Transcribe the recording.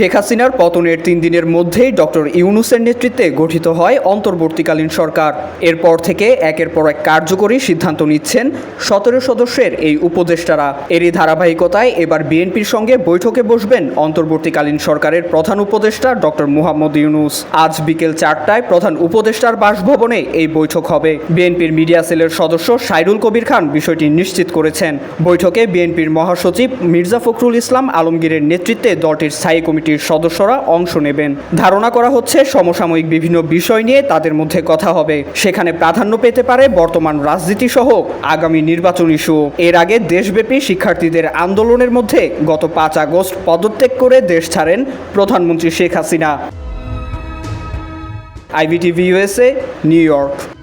শেখ হাসিনার পতনের তিন দিনের মধ্যেই ডক্টর ইউনুসের নেতৃত্বে গঠিত হয় অন্তর্বর্তীকালীন সরকার। এরপর থেকে একের পর এক কার্যকরী সিদ্ধান্ত নিচ্ছেন সতেরো সদস্যের এই উপদেষ্টারা। এরই ধারাবাহিকতায় এবার বিএনপির সঙ্গে বৈঠকে বসবেন অন্তর্বর্তীকালীন সরকারের প্রধান উপদেষ্টা ডক্টর মুহাম্মদ ইউনুস। আজ বিকেল চারটায় প্রধান উপদেষ্টার বাসভবনে এই বৈঠক হবে। বিএনপির মিডিয়া সেলের সদস্য সাইরুল কবির খান বিষয়টি নিশ্চিত করেছেন। বৈঠকে বিএনপির মহাসচিব মির্জা ফখরুল ইসলাম আলমগীরের নেতৃত্বে দলটির স্থায়ী কমিটির সদস্যরা অংশ নেবেন। ধারণা করা হচ্ছে, সমসাময়িক বিভিন্ন বিষয় নিয়ে তাদের মধ্যে কথা হবে। সেখানে প্রাধান্য পেতে পারে বর্তমান রাজনীতি সহ আগামী নির্বাচন ইস্যু। এর আগে দেশব্যাপী শিক্ষার্থীদের আন্দোলনের মধ্যে গত পাঁচ আগস্ট পদত্যাগ করে দেশ ছাড়েন প্রধানমন্ত্রী Sheikh Hasina. IBTV USA New York.